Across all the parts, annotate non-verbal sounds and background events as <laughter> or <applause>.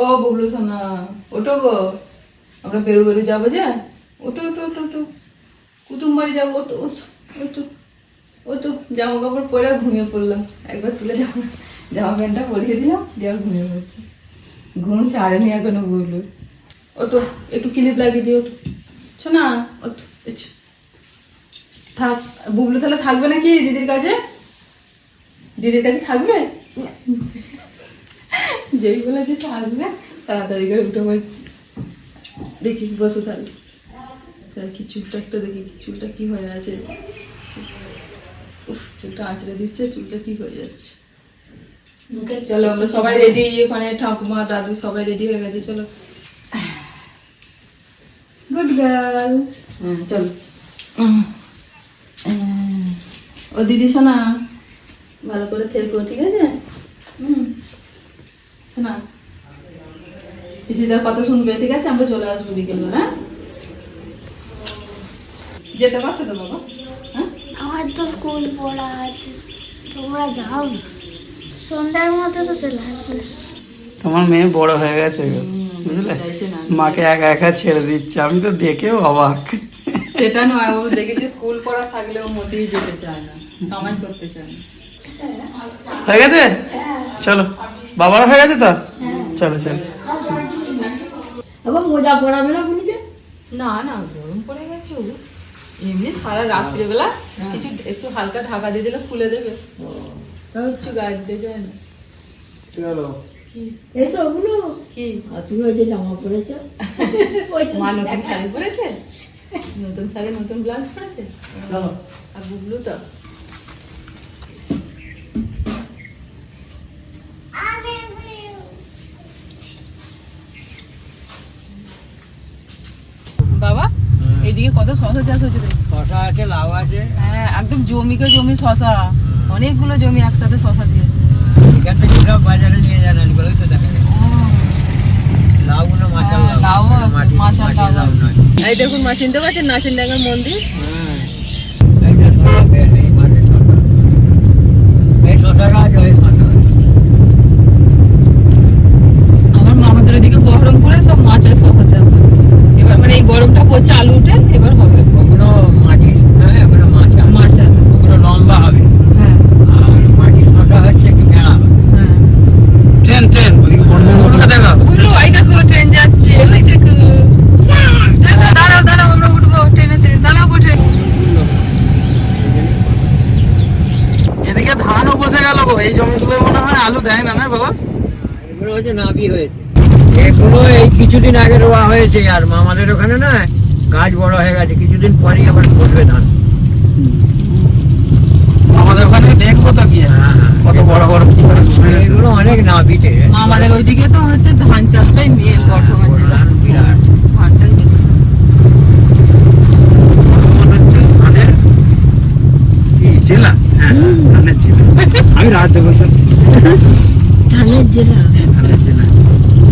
ও বুবলু সোনা ওটো গো। আমরা বেরু বেরু যাব যে? ওটো ওটো ওটো ওটো কুতুম বাড়ি যাব ওটো ওটো ওটো ওটো জামা কাপড় পরে আর ঘুমিয়ে পড়লাম। একবার তুলে জামা জামা প্যান্টটা পরিয়ে দিলাম, দিয়ে আর ঘুমিয়ে পড়ছে। ঘুম ছাড়েনি এখনও বুবলু ওটো একটু ক্লিপ লাগিয়ে দিও ওটো শোনা ওটো। থাক বুবলু তাহলে থাকবে নাকি দিদির কাছে? দিদির কাছে থাকবে? যেই বলে যে থাকবে তাড়াতাড়ি করে উঠে পড়ছি দেখি বসে তাহলে চল কি চুলটা একটা দেখি চুলটা কি হয়ে আছে। উফ চুলটা আঁচড়ে দিচ্ছে চুলটা কি হয়ে যাচ্ছে। চলো আমরা সবাই রেডি ওখানে ঠাকুমা দাদু সবাই রেডি হয়ে গেছে চলো। গুড গার্ল চলো। ও দিদি শোনা ভালো করে থেকো ঠিক আছে? হুম। শোনা পিসিদার কথা শুনবে ঠিক আছে? আমরা চলে আসব বিকেলবেলা হ্যাঁ? যেতে পারতো তো বাবা হ্যাঁ? আমার তো স্কুল পড়া আছে। তোমরা যাও না। সন্ধ্যার মধ্যে তো চলে আসবে। তোমার মেয়ে বড় হয়ে গেছে বুঝলে? না। মাকে একা একা ছেড়ে দিচ্ছে আমি তো দেখেও অবাক। সেটা নয় ও দেখেছি স্কুল পড়া থাকলেও মোটেই যেতে চায় না কামাই করতে চায় না। হয়ে গেছে? চলো। বাবার হয়ে গেছে তো? চলো চলো। মোজা পড়াবে না না না গরম পড়ে গেছে এমনি সারা রাত্রিবেলা কিছু একটু হালকা ঢাকা দিয়ে দিলে খুলে দেবে। তাও কিছু গায়ে দিতে চায় না। এসো ওগুলো। কি? তুমি ওই যে জামা <laughs> মা নতুন শাড়ি পরেছে? নতুন শাড়ি নতুন ব্লাউজ পরেছে? আর বুবলু তো বাবা এইদিকে কত শশা চাষ হচ্ছে শশা আছে লাউ আছে। হ্যাঁ একদম জমিকে জমি শশা। অনেকগুলো জমি একসাথে শশা দিয়েছে। এখান থেকে সব বাজারে নিয়ে যান তো দেখা যায় লাউগুলো হ্যাঁ, লাউ। লাউ আছে মাটি- লাউ লাউ আছে। এই দেখুন মা চিনতে পারছেন নাচিন ডাঙ্গার মন্দির? হ্যাঁ। শশা গাছ। আমার মামাদের ওদিকে বহরমপুরে সব মাছের শশা চাষ হয়। এবার মানে এই গরমটা পড়ছে আলু উঠে এবার হবে ওগুলো মাটির নয়, ওগুলো মাচা। মাচা ওগুলো লম্বা হবে হ্যাঁ আর মাটির শশা হচ্ছে একটু গেঁড়া হবে হ্যাঁ ট্রেন ট্রেন ওদিকে বড় বড় দেখো উঠল এই দেখো ট্রেন যাচ্ছে ওই দেখো দেখো, দাঁড়াও দাঁড়াও আমরা উঠবো ট্রেনে ট্রেনে দাঁড়াও গো ট্রেন এদিকে ধানও বসে গেল গো এই জমিগুলো মনে হয় আলু দেয় না না বাবা? এগুলো হচ্ছে নাবি হয়েছে। এগুলো এই কিছুদিন আগে রোয়া হয়েছে আর আমাদের ওখানে না গাছ বড় হয়ে গেছে কিছুদিন পরেই আবার ফুটবে ধান। আমাদের ওখানে দেখব তো কি কত বড় বড় কি হচ্ছে এগুলো অনেক আমাদের ওইদিকে তো হচ্ছে ধান চাষটাই মেন বর্ধমান জেলা বিরাট। ধানটাই বেশি। ধানের কি জেলা? হ্যাঁ ধানের জেলা। আমি রাজ্য বলতে ধানের জেলা। ধানের জেলা।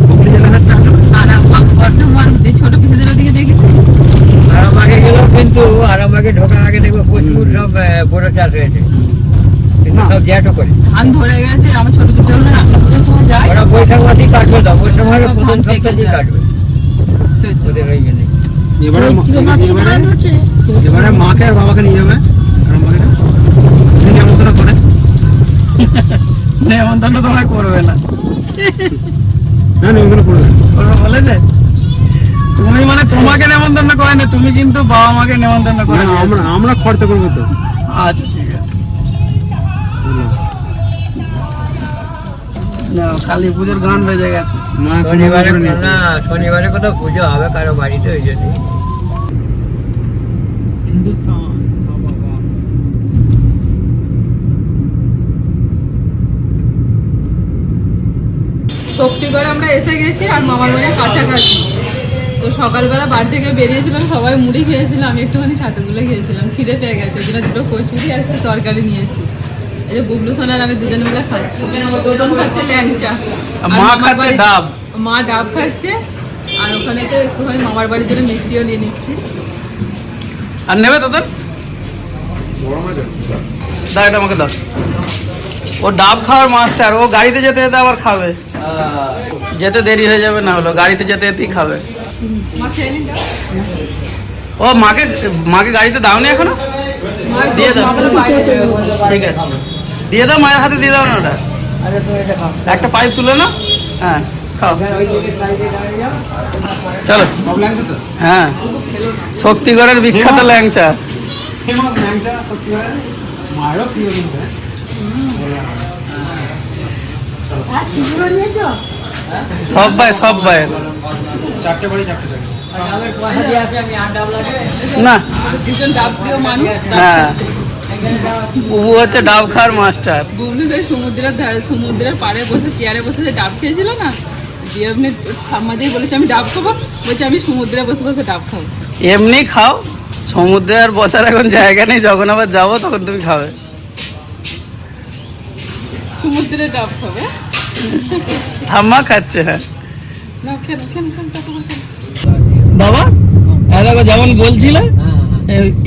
হুগলি জেলা হচ্ছে আসাম। আর বর্ধমান ছোট পিসেদের ওদিকে দেখেছি। আরামবাগে গেলেও কিন্তু আরামবাগে ঢোকার আগে দেখব প্রচুর সব বড় চাষ হয়েছে। কিন্তু সব জ্যাটো করে। ধান ধরে গেছে আমার ছোট পিসেদের রান্না পুজোর সময় যায়। ওরা বৈশাখ মাসেই কাটবে তো বৈশাখ মাসে প্রথম কাটবে। চৈত্র। এবারে এবারে মাকে আর বাবাকে নিয়ে যাবে আরামবাগে না তুমি নেমন্তন্ন করে <laughs> নেমন্তন্ন তোমরা করবে না। না নেমন্তন্ন করবে করবে বলেছে তুমি মানে তোমাকে নেমন্তন্ন করে না তুমি কিন্তু বাবা মাকে নেমন্তন্ন করে না, আমরা আমরা খরচা করব তো। আচ্ছা ঠিক আছে। কালী পুজোর গান বেজে গেছে। শনিবারে না শনিবারে কোথাও পুজো হবে কারও বাড়িতে ওই জন্য হিন্দুস্তান শক্তিগড় আমরা এসে গেছি আর মামার বাড়ির কাছাকাছি। তো সকালবেলা বাড়ি থেকে বেরিয়েছিলাম সবাই মুড়ি খেয়েছিলাম আমি একটুখানি ছাতুগুলো খেয়েছিলাম খিদে পেয়ে গেছে জন্য দুটো কচুরি আর একটু তরকারি নিয়েছি। এই যে বুবলু সোনার আমি দুজন মিলে খাচ্ছি। তোতন খাচ্ছে ল্যাংচা। আর মা খাচ্ছে ডাব। মা ডাব খাচ্ছে আর ওখানে তো একটুখানি মামার বাড়ির জন্য মিষ্টিও নিয়ে নিচ্ছি। আর নেবে তোদের? দাও এটা আমাকে দাও। ও ডাব খাওয়ার মাস্টার ও গাড়িতে যেতে যেতে আবার খাবে। যেতে দেরি হয়ে যাবে, না হলো গাড়িতে যেতে যেতেই খাবে। ও, মাকে মাকে গাড়িতে দাওনি এখনও? দিয়ে দাও। ঠিক আছে। দিয়ে দাও, মায়ের হাতে দিয়ে দাও না ওটা। একটা পাইপ তুলে না হ্যাঁ খাও। চলো। হ্যাঁ। শক্তিগড়ের বিখ্যাত ল্যাংচা ফেমাস ল্যাংচা সত্যি করে মায়েরও প্রিয় কিন্তু হ্যাঁ। আর সিঁদুরও নিয়েছো সব ভাই সব ভাই। চারটে বাড়ি চারটে না। হ্যাঁ। হচ্ছে ডাব খাওয়ার মাস্টার। বুবলু সেই সমুদ্রের ধারে সমুদ্রের পাড়ে বসে চেয়ারে বসে যে ডাব খেয়েছিল না? দিয়ে ঠাম্মা দিয়ে বলেছে আমি ডাব খাব। বলছে আমি সমুদ্রে বসে বসে ডাব খাব। এমনি খাও সমুদ্রে আর বসার এখন জায়গা নেই যখন আবার যাব তখন তুমি খাবে। সমুদ্রে ডাব খাবে? ঠাম্মা খাচ্ছে হ্যাঁ। বাবা হ্যাঁ দেখো যেমন বলছিলে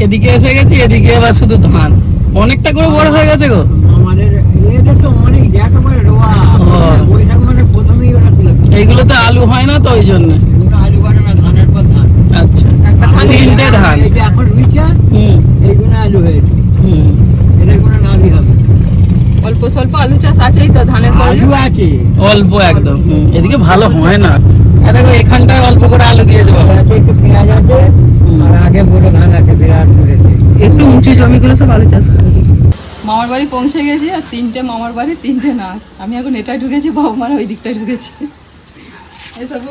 এদিকে এসে গেছি এদিকে এবার শুধু ধান। অনেকটা করে বড় হয়ে গেছে গো। মানে। এইগুলো তো আলু হয় না তো ওই জন্য? এগুলো আলু ধানের পর ধান। আচ্ছা। একটা ধান তিনটে ধান। এখন রুইছে হুম। এইগুলো আলু হয়েছে হুম এদের কোনো নাবি হবে অল্প স্বল্প আলু চাষ আছেই তো ধানের আলু আছে। অল্প একদম। এদিকে ভালো হয় না। দেখো এখানটায় অল্প করে আলু দিয়েছে বাবা। একটু পেঁয়াজ আছে আর আগে বড় ধান আছে বিরাট করেছে। একটু উঁচু জমিগুলো সব আলু চাষ করেছি। মামার বাড়ি পৌঁছে গেছি আর তিনটে মামার বাড়ি তিনটে নাচ আমি এখন এটাই ঢুকেছি বাবা মারা ওই দিকটায় ঢুকেছি। এসব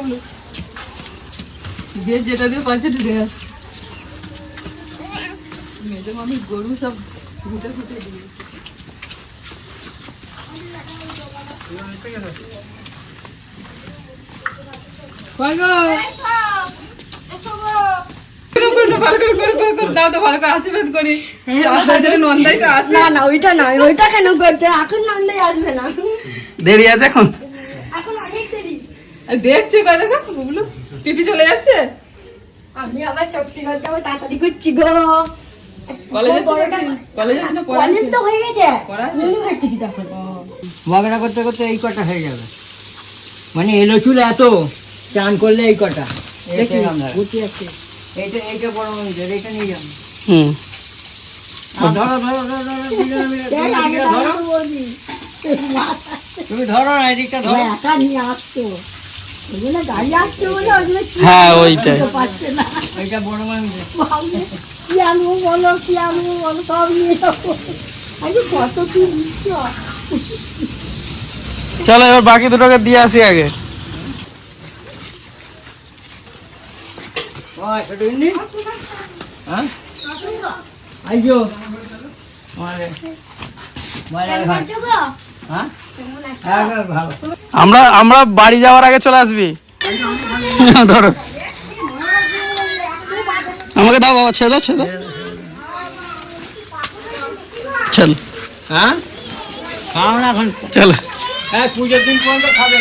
যে যেটা দিয়ে পাচ্ছে ঢুকে যাচ্ছে মেয়েদের আমি গরু সব ঘুটে ঘুটে দিয়ে কই গো? করো, করো, ভালো করে, করো, করো, করো, দাও তো ভালো করে আশীর্বাদ করি নন্দাইটা আসে না না ওইটা নয় ওইটা কেন করছে এখন নন্দাই আসবে না দেরি আছে এখন? এখন অনেক দেরি আর কয় দেখো বুবলু পিপি চলে যাচ্ছে আমি আবার শক্তি করতে যাব তাড়াতাড়ি করছি গো কলেজ? কলেজ কলেজ তো হয়ে গেছে। ইউনিভার্সিটি তখন বাগড়া করতে করতে এই কটা হয়ে যাবে মানে এলো চুল এত চান করলে এই কটা। দেখি। এইটা এইটা বড় মন্দির এইটা নিয়ে যাব। হুম। ধরো ধরো ধরো ধরো তুমি ধরো না এদিকটা একা নিয়ে আসতো। হ্যাঁ ওইটাই। এইটা বড় ভাবছে, কি আনব বলো কি আনব বলো সব নিয়ে যাব। <laughs> চলো এবার বাকি দুটোকে দিয়ে আসি আগে। হ্যাঁ? হ্যাঁ? হ্যাঁ হ্যাঁ, ভালো। আমরা আমরা বাড়ি যাওয়ার আগে চলে আসবি? <laughs> ধরো। আমাকে দাও বাবা ছেড়ে দাও। চল। হ্যাঁ? খাও না এখন। চলো। হ্যাঁ পুজোর দিন পর্যন্ত খাবে।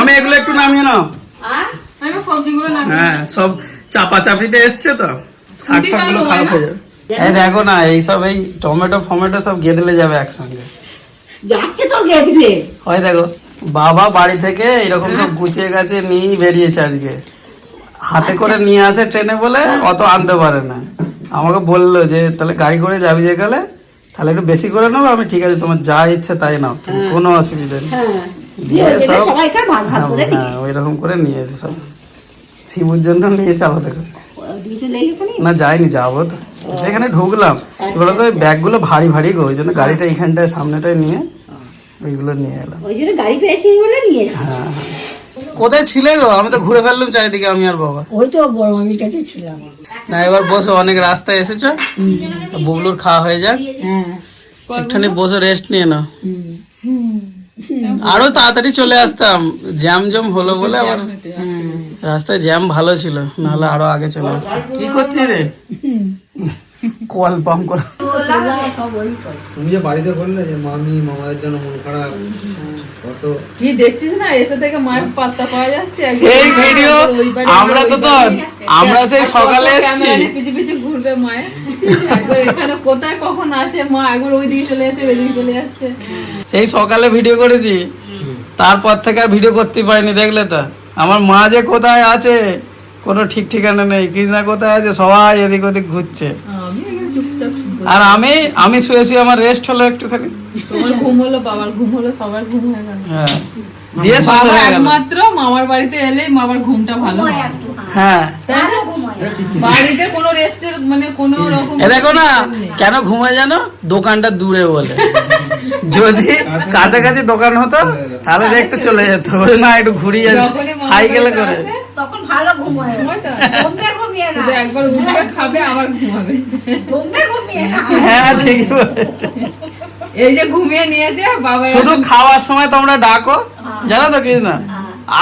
আমি এগুলো একটু নামিয়ে নাও। না হ্যাঁ সব চাপা চাপিতে এসছে তো। শাক ফাকগুলো হয় খারাপ? হয়ে যাবে। এই দেখো না এইসব এই টমেটো ফমেটো সব গেদলে যাবে একসঙ্গে। যাচ্ছে হয় দেখো বাবা বাড়ি থেকে এরকম সব গুছিয়ে গাছে নিয়েই বেরিয়েছে আজকে। হাতে করে নিয়ে আসে ট্রেনে বলে অত আনতে পারে না। আমাকে বলল যে তাহলে গাড়ি করে যাবি যে গেলে তাহলে একটু বেশি করে নেব আমি ঠিক আছে তোমার যা ইচ্ছে তাই নাও তুমি কোনো অসুবিধা নেই। দিয়ে সব। ভাগ করে হ্যাঁ ওই রকম করে নিয়েছে সব। শিবুর জন্য নিয়ে দিয়েছে লেগে ওখানে? না যাইনি যাব তো। এখানে ঢুকলাম। এগুলো তো ব্যাগগুলো ভারী ভারী গো ওই জন্য গাড়িটা এখানটায় সামনেটায় নিয়ে ওইগুলো নিয়ে এলাম। ওই জন্য গাড়ি পেয়েছি বলে নিয়ে এসেছি। হ্যাঁ। কোথায় ছিলে গো? আমি তো ঘুরে ফেললাম চারিদিকে আমি আর বাবা। ওই তো বড় মামির কাছে ছিলাম। না এবার বসো অনেক রাস্তায় এসেছ? বুবলুর খাওয়া হয়ে যাক। হ্যাঁ একটুখানি বসে রেস্ট নিয়ে নাও। আরও তাড়াতাড়ি চলে আসতাম। জ্যাম জ্যাম হলো বলে আবার রাস্তায় জ্যাম ভালো ছিল নাহলে আরও আগে চলে আসতাম। কি করছিস রে? কল পাম্প করে তুমি যে বাড়িতে বললে যে মামি মামাদের জন্য মন খারাপ কত কি দেখছিস না? এসে থেকে মায়ের পাত্তা পাওয়া যাচ্ছে। সেই ভিডিও আমরা তো আমরা সেই সকালে এসেছি। পিছু পিছু ঘুরবে মায়ের। একবার এখানে কোথায় কখন আছে মা? একবার ওই দিকে চলে যাচ্ছে ওই দিকে চলে যাচ্ছে। সেই সকালে ভিডিও করেছি। তারপর থেকে আর ভিডিও করতে পারিনি দেখলে তো। আমার মা যে কোথায় আছে কোনো ঠিক ঠিকানা নেই। কৃষ্ণা কোথায় আছে সবাই এদিক ওদিক ঘুরছে। আর আমি আমি শুয়ে শুয়ে আমার রেস্ট হলো একটুখানি। তোমার ঘুম হলো বাবার ঘুম হলো সবার ঘুম হয়ে গেল। হ্যাঁ। দিয়ে বাবা সন্ধ্যা হয়ে গেল। একমাত্র মামার বাড়িতে এলে মামার ঘুমটা ভালো হয়। হ্যাঁ। বাড়িতে কোনো রেস্টের মানে কোনো রকম এ দেখো না কেন ঘুমায় জানো? দোকানটা দূরে বলে। যদি কাছাকাছি দোকান হতো তাহলে দেখতে চলে যেত। ওই না একটু ঘুরিয়ে সাইকেলে করে তখন ভালো ঘুমোয় ঘুমায় তো। ঘুমবে ঘুমিয়ে না একবার উঠবে খাবে আবার ঘুমাবে। ঘুমবে ঘুমিয়ে না। হ্যাঁ ঠিকই বলেছে। এই যে ঘুমিয়ে নিয়েছে বাবা শুধু খাওয়ার সময় তোমরা ডাকো জানো তো কৃষ্ণ?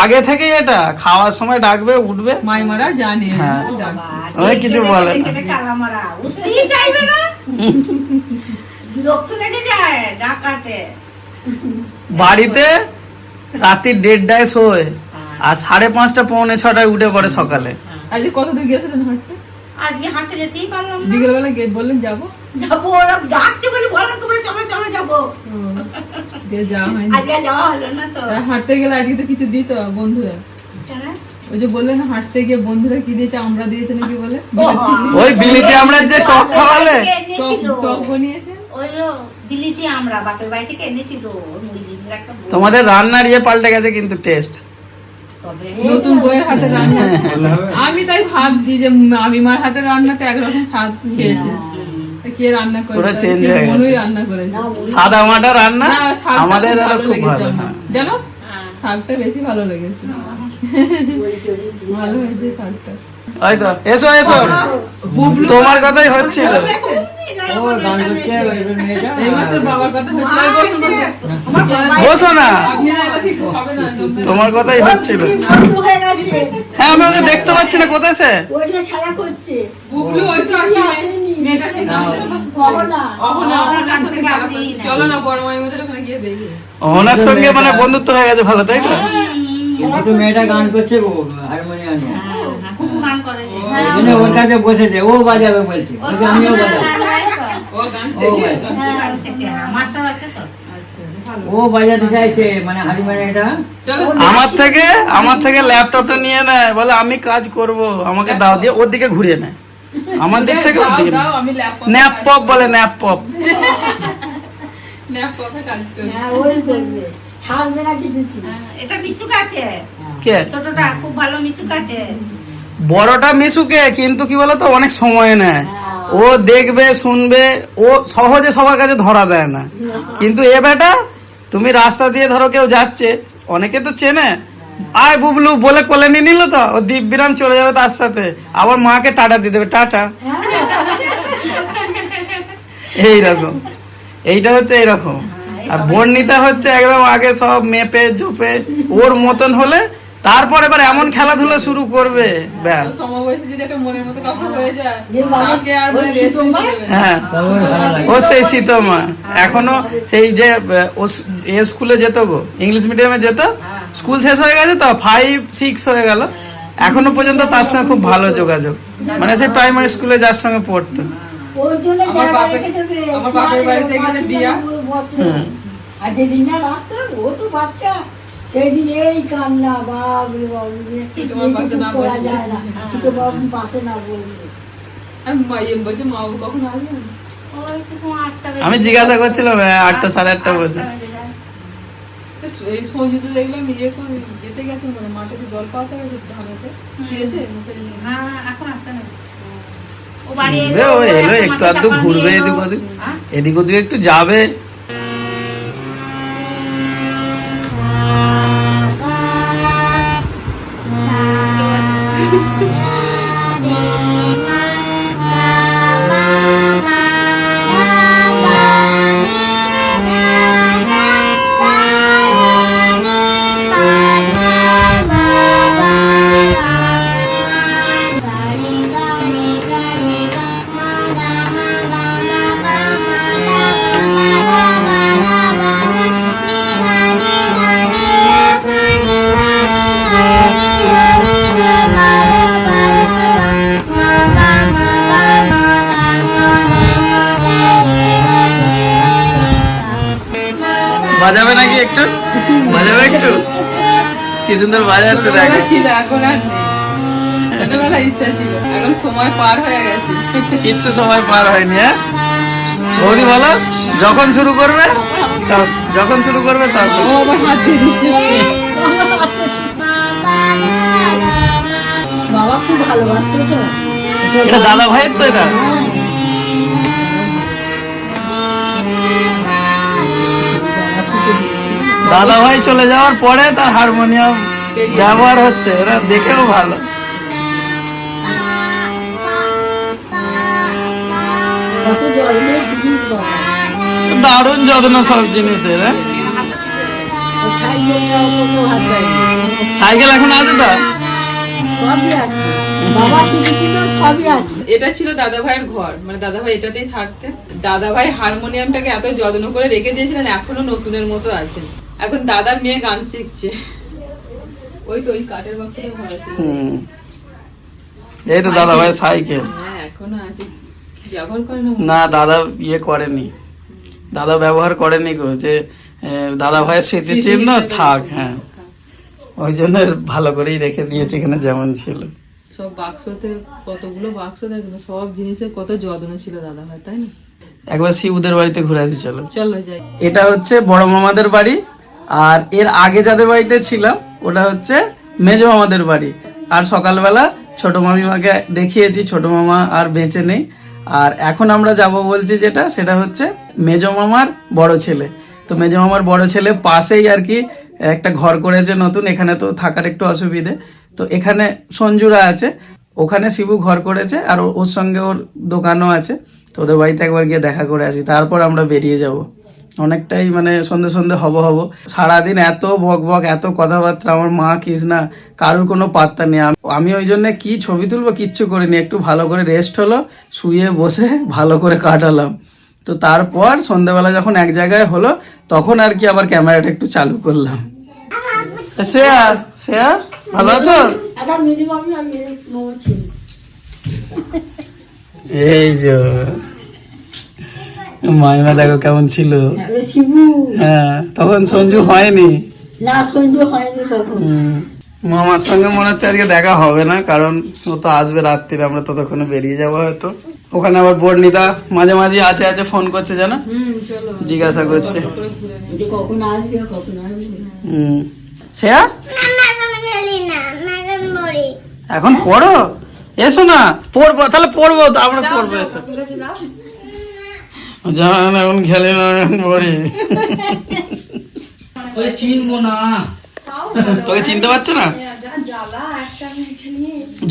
আগে থেকে এটা খাওয়ার সময় ডাকবে উঠবে। মাইমারা জানি হ্যাঁ। জানে। ওই কিছু বলে না। কালামারা উঠতেই চাইবে না। বিরক্ত লেগে যায় ডাকাতে। বাড়িতে রাত্রি দেড়টায় শোয় আর সাড়ে পাঁচটা পৌনে ছটায় উঠে পড়ে সকালে। আজকে কত দূর গেছিলেন হাঁটতে আজকে হাঁটতে যেতেই পারলাম না। বিকেলবেলা গেট বললেন যাব? যাব ওরা ডাকছে বলে বললাম তোমরা চলো চলো যাব। যাওয়া হয়নি। আজকে যাওয়া হলো না তো। হাঁটতে গেলে আজকে তো কিছু দিত বন্ধুরা? ওই যে বললেন হাঁটতে গিয়ে বন্ধুরা কি দিয়েছে আমরা দিয়েছে নাকি বলে? ওই বিলিতে আমরা যে টক খাওয়ালে। টক বানিয়েছে? ওই বিলিতি আমরা বাপের বাড়ি থেকে এনেছিল। তোমাদের রান্নার ইয়ে পাল্টে গেছে কিন্তু টেস্ট নতুন বইয়ের হাতে রান্না। আমি তাই ভাবছি যে আমি মার হাতে রান্নাতে একরকম স্বাদ খেয়েছে। তা কে রান্না করে? পুরো হয়ে গেছে। রান্না করেছে। সাদা মাটা রান্না আমাদের আরও খুব ভালো হ্যাঁ। জানো? শাকটা বেশি ভালো লেগেছে। ভালো হয়েছে শাকটা ওই এসো এসো। তোমার কথাই হচ্ছিল। ও গান করছে ওই মেয়েটা। এইমাত্র বাবার কথা হচ্ছে এই বসুন, বসুন। চেয়ারে- বসো না। আপনি না এলে ঠিক হবে না তোমার কথাই হচ্ছিল। হয়ে হ্যাঁ আমি ওকে দেখতে পাচ্ছি না কোথায় সে? অহনার সঙ্গে মানে বন্ধুত্ব হয়ে গেছে ভালো তাই তো? মেয়েটা গান করছে হারমোনিয়াম হ্যাঁ, করে যে। ওই জন্য ওর কাছে বসেছে ও বাজাবে বলছে। আমিও বাজাবো। ও হ্যাঁ, মাস্টার আছে তো? আচ্ছা ভালো। ও বাজাতে চাইছে মানে আমার থেকে আমার থেকে ল্যাপটপটা নিয়ে নেয়। বলে আমি কাজ করব। আমাকে দাও দিয়ে ওর দিকে ঘুরিয়ে নেয়। আমার দিক থেকে ওর দিকে দাও, আমি ল্যাপটপ ন্যাপ পপ বলে ন্যাপ পপ। ল্যাপটপে কাজ করি হ্যাঁ, এটা মিশুক আছে। কে? ছোটটা খুব ভালো মিশুক আছে। বড়টা মিশুকে কিন্তু কি বলতো অনেক সময় নেয়। ও দেখবে শুনবে ও সহজে সবার কাছে ধরা দেয় না। কিন্তু এ বেটা তুমি রাস্তা দিয়ে ধরো কেউ যাচ্ছে অনেকে তো চেনে। আয় বুবলু বলে কোলে নিয়ে নিল তো ও দিব্যিরাম চলে যাবে তার সাথে। আবার মাকে টাটা দিয়ে দেবে টাটা। এইরকম। এইটা হচ্ছে এইরকম। আর বর্ণিতা হচ্ছে একদম আগে সব মেপে জোপে ওর মতন হলে তারপর এবার এমন খেলাধুলা শুরু করবে ব্যাস। তো সমবয়সী যদি একটা মনের মতো কাপড় হয়ে যায় তাকে আর মানে। হ্যাঁ। ও সেই শীতমা এখনও সেই যে ও এ স্কুলে যেত গো ইংলিশ মিডিয়ামে যেত স্কুল শেষ হয়ে গেছে তো ফাইভ সিক্স হয়ে গেল। এখনও পর্যন্ত তার সঙ্গে খুব ভালো যোগাযোগ। মানে সেই প্রাইমারি স্কুলে যার সঙ্গে পড়তো। আমার বাপের বাড়িতে গেলে দিয়া। আর যেদিন না রাখতাম ও তো বাচ্চা। সেদিন এই কান্না বাবরে না করা যায় না। ছোট বাবু পাশে না বললে আমি বাবু জিজ্ঞাসা করছিলাম হ্যাঁ, আটটা সাড়ে আটটা বলছে। সঞ্জিত দেখলাম ইয়ে যেতে গেছে মানে মাঠে তো জল পাওয়া গেছে ধানেতে। দিয়েছে হ্যাঁ এখন আসে না ঘুরবে এলো একটু আধটু ঘুরবে এদিক ওদিক। হ্যাঁ? এদিক ওদিক একটু যাবে। সুন্দর বাজাচ্ছে দেখ। ছিল এখন আর ছোটবেলা ইচ্ছা ছিল এখন সময় পার হয়ে গেছে। কিচ্ছু সময় পার হয়নি হ্যাঁ? বৌদি বলো যখন শুরু করবে যখন শুরু করবে তখন। ও আবার হাত দিয়ে দিচ্ছে। বাবা খুব ভালোবাসছে তো। এটা দাদা ভাইয়ের তো এটা? দাদা ভাই চলে যাওয়ার পরে তার হারমোনিয়াম ব্যবহার হচ্ছে এরা দেখেও ভালো। দারুণ যত্ন সব জিনিসের হ্যাঁ? সাইকেল এখন আছে তো? এটা ছিল দাদা ভাইয়ের ঘর। মানে দাদা ভাই এটাতেই থাকতেন। দাদা ভাই হারমোনিয়ামটাকে এত যত্ন করে রেখে দিয়েছিলেন এখনও নতুনের মতো আছে এখন দাদার মেয়ে গান শিখছে। ওই তো ওই কাঠের বাক্সে ভরা ছিল। হুম। এই তো দাদা ভাই সাইকেল। হ্যাঁ এখনও আছে। ব্যবহার করে না না দাদা ইয়ে করেনি। দাদা ব্যবহার করেনি গো যে দাদা ভাইয়ের স্মৃতিচিহ্ন থাক হ্যাঁ। ওই জন্য ভালো করেই রেখে দিয়েছে এখানে যেমন ছিল। সব বাক্সতে কতগুলো বাক্স দেখল সব জিনিসের কত যত্ন ছিল দাদা ভাই তাই না? একবার শিবুদের বাড়িতে ঘুরে আসি চলো। চলো যাই। এটা হচ্ছে বড় মামাদের বাড়ি আর এর আগে যাদের বাড়িতে ছিলাম ওটা হচ্ছে মেজো মামাদের বাড়ি। আর সকালবেলা ছোট মামিমাকে দেখিয়েছি, ছোট মামা আর বেঁচে নেই। আর এখন আমরা যাব বলছি যেটা, সেটা হচ্ছে মেজো মামার বড় ছেলে। তো মেজো মামার বড় ছেলে পাশেই আর কি একটা ঘর করেছে নতুন, এখানে তো থাকার একটু অসুবিধে। তো এখানে সঞ্জুরা আছে, ওখানে শিবু ঘর করেছে আর ওর সঙ্গে ওর দোকানও আছে। তো ওদের বাড়িতে একবার গিয়ে দেখা করে আসি, তারপর আমরা বেরিয়ে যাব। অনেকটাই মানে সন্ধে সন্ধে হব হব। সারাদিন এত বক বক এত কথাবার্তা আমার মা কৃষ্ণা কারোর কোনো পাত্তা নেই। আমি ওই জন্য কি ছবি তুলবো কিচ্ছু করিনি একটু ভালো করে রেস্ট হলো শুয়ে বসে ভালো করে কাটালাম। তো তারপর সন্ধ্যাবেলা যখন এক জায়গায় হলো তখন আর কি আবার ক্যামেরাটা একটু চালু করলাম। শ্রেয়া শ্রেয়া ভালো আছো? এই যে। মাইমা দেখো কেমন ছিল। হ্যাঁ তখন সঞ্জু হয়নি। না সঞ্জু হয়নি তখন। মামার সঙ্গে মনে হচ্ছে আজকে দেখা হবে না কারণ ও তো আসবে রাত্রিরে আমরা ততক্ষণে বেরিয়ে যাব হয়তো। ওখানে আবার বর্ণিতা মাঝে মাঝে আছে আছে ফোন করছে জানো? জিজ্ঞাসা করছে। যে কখন আসবে কখন আসবে। হুম। শ্রেয়া? এখন পড়ো? এসো না পড়ব তাহলে পড়ব তো আমরা পড়ব এসো। জান এখন খেলে না এখন পড়ি ওই চিনবো না। তোকে চিনতে পারছ না?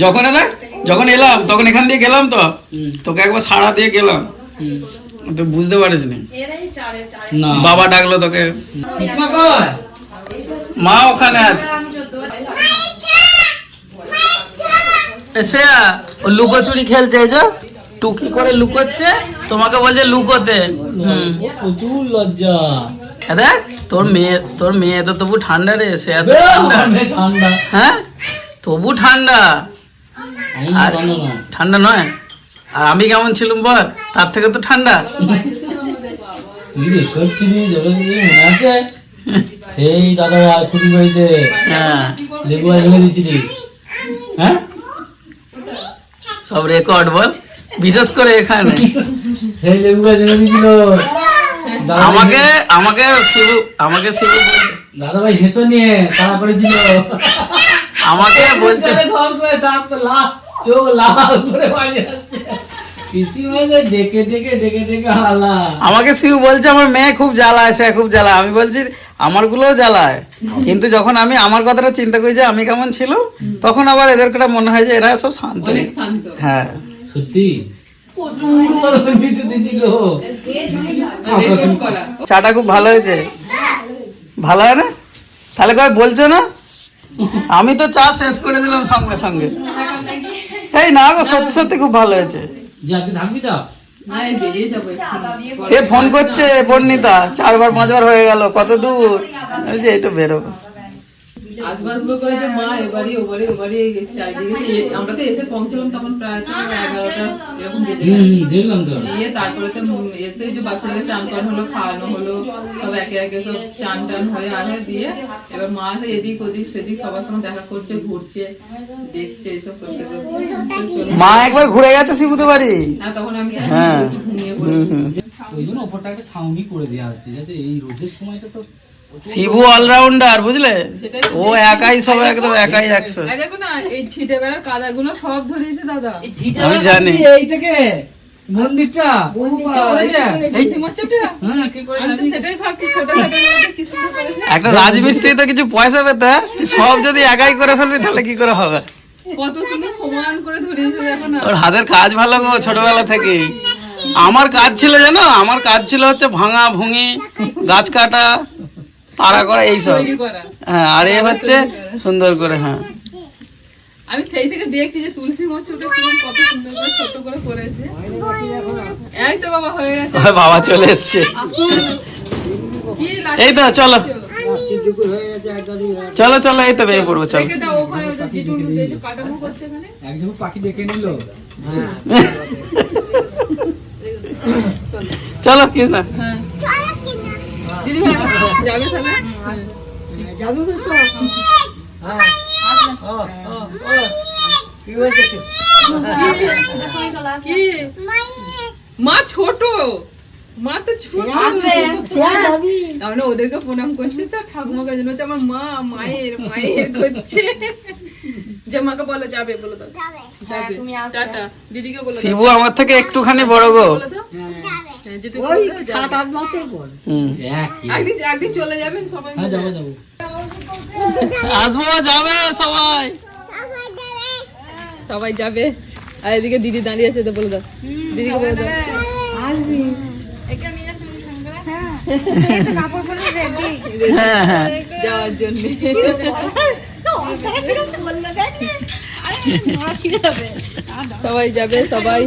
যখন এলা যখন এলাম তখন এখান দিয়ে গেলাম তো। তোকে একবার সাড়া দিয়ে গেলাম। তুই বুঝতে পারিস নি। বাবা ডাকলো তোকে। মা ওখানে আছে। শ্রেয়া ও লুকোচুরি খেলছে এই যে। টুকি করে লুকোচ্ছে? তোমাকে বলছে লুকোতে। প্রচুর লজ্জা। দেখ তোর মেয়ে তোর মেয়ে তো তবু ঠান্ডা রে সে এত ঠান্ডা। ঠান্ডা। হ্যাঁ? তবু ঠান্ডা। আর- ঠান্ডা নয়। আর আমি কেমন ছিলাম বল? তার থেকে তো ঠান্ডা। সেই দাদা ভাই বাড়িতে। হ্যাঁ। লেবু হ্যাঁ? সব রেকর্ড বল। বিশেষ করে এখানে। সেই আমাকে আমাকে শিবু আমাকে শিবু বলছে। দাদা ভাই হেসো নিয়ে করেছিল আমাকে বলছে সবসময় চোখ লাল করে আমাকে শিবু বলছে আমার মেয়ে খুব জ্বালায় সে খুব জ্বালায়। আমি বলছি আমার আমারগুলোও জ্বালায়। কিন্তু যখন আমি আমার কথাটা চিন্তা করি যে আমি কেমন ছিল তখন আবার এদেরকে মনে হয় যে এরা সব শান্ত। শান্ত। হ্যাঁ। সত্যি? চাটা খুব ভালো হয়েছে? ভালো হয় না? তাহলে কয় বলছো না? আমি তো চা শেষ করে দিলাম সঙ্গে সঙ্গে। এই না গো সত্যি সত্যি খুব ভালো হয়েছে। সে ফোন করছে পর্ণিতা। চারবার পাঁচবার হয়ে গেল কত দূর? বলছি, এই তো বেরোবো। করে যে মা এবারে ওবারে ওবারে চারিদিকে আমরা তো এসে পৌঁছলাম তখন প্রায় এগারোটা এরকম দিয়ে তারপরে তো এসে যে চান করানো হলো খাওয়ানো হলো সব একে একে সব চান টান হয়ে আনে দিয়ে এবার মা তো এদিক ওদিক সেদিক সবার সঙ্গে দেখা করছে ঘুরছে দেখছে এইসব করতে করতে। মা একবার ঘুরে গেছে শিবুতে বাড়ি? হ্যাঁ তখন আমি হ্যাঁ। ঘুমিয়ে পড়েছি। ওই জন্য ওপরটা একটা ছাউনি করে দেওয়া হচ্ছে যাতে এই রোদের সময়টা তো শিবু অলরাউন্ডার বুঝলে? ও একাই সব একদম একাই একশো। দেখো না এই ছিটে বেড়ার কাদাগুলো সব ধরিয়েছে দাদা। আমি জানি। এই থেকে। মন্দিরটা হ্যাঁ একটা রাজমিস্ত্রি তো কিছু পয়সা পেতে তুই সব যদি একাই করে ফেলবি তাহলে কি করে হবে? কত সুন্দর সমান করে ধরিয়েছে দেখো না। ওর হাতের কাজ ভালো গো ছোটবেলা থেকেই। আমার কাজ ছিল জানো? আমার কাজ ছিল হচ্ছে ভাঙা ভুঙি গাছ কাটা তাড়া করা এইসব হ্যাঁ আর এ হচ্ছে সুন্দর করে হ্যাঁ। আমি সেই থেকে দেখছি যে তুলসী মঞ্চটা কত সুন্দর করে ছোট করে করেছে। এই তো বাবা হয়ে গেছে। বাবা চলে এসছে। এই তো চলো। চলো চলো এই তো বেরিয়ে পড়ব চলো। চলো কি না হ্যাঁ। দিদি ভাই যাবে তাহলে যাবে মা ছোট। মা তো ছোট। ওদেরকে প্রণাম করছি তো ঠাকুমাকে জন্য হচ্ছে আমার মা মায়ের মায়ের করছে যে মাকে বলো যাবে বলো তো যাবে। টাটা। দিদিকে বলো শিবু আমার থেকে একটুখানি বড় গো। বলো তো যে তুমি ওই বলো তো, যাবে। সাত আট মাসের পর। একদিন একদিন চলে যাবেন সবাই হ্যাঁ যাব যাব। আসব যাবে সবাই। সবাই যাবে। আর এদিকে দিদি দাঁড়িয়ে আছে তো বলে দাও। দিদিকে বলে দাও। আসবি। হ্যাঁ। হ্যাঁ যাওয়ার জন্য। সবাই যাবে সবাই।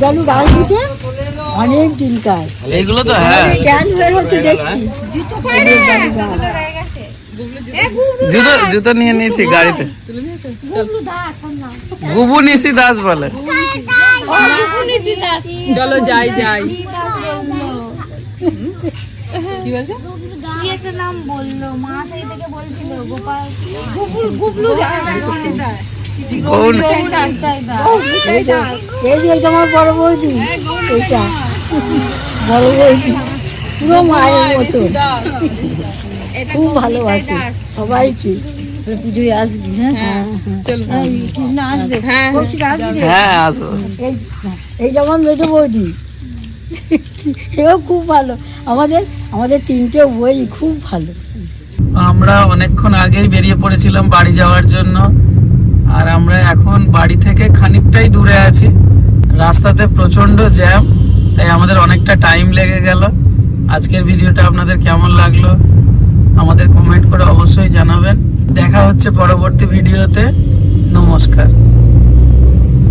জানু গাছ দুটো? অনেক দিনকার এইগুলো তো হ্যাঁ। জ্ঞান হয়ে হচ্ছে দেখছি। জুতো জুতো নিয়ে নিয়েছি গাড়িতে। গুবু নিশি দাস বলে। চলো যাই যাই। কি বলছে? কি একটা নাম বলল? মা সেই থেকে বলছিল গোপাল। তাই দাস। এই যে এটা আমার বড় বৌদি। এইটা। বড় বৌদি। পুরো মায়ের মতো। খুব ভালোবাসে। সবাইকে। পুজোয় আসবি হ্যাঁ? হ্যাঁ চলো। কৃষ্ণ আসবে। হ্যাঁ আসবে হ্যাঁ আসো এই এই যেমন মেজো বৌদি। এও খুব ভালো। আমাদের আমাদের তিনটে বই খুব ভালো। আমরা অনেকক্ষণ আগেই বেরিয়ে পড়েছিলাম বাড়ি যাওয়ার জন্য। আর আমরা এখন বাড়ি থেকে খানিকটাই দূরে আছি। রাস্তাতে প্রচণ্ড জ্যাম, তাই আমাদের অনেকটা টাইম লেগে গেল। আজকের ভিডিওটা আপনাদের কেমন লাগল? আমাদের কমেন্ট করে অবশ্যই জানাবেন। দেখা হচ্ছে পরবর্তী ভিডিওতে। নমস্কার।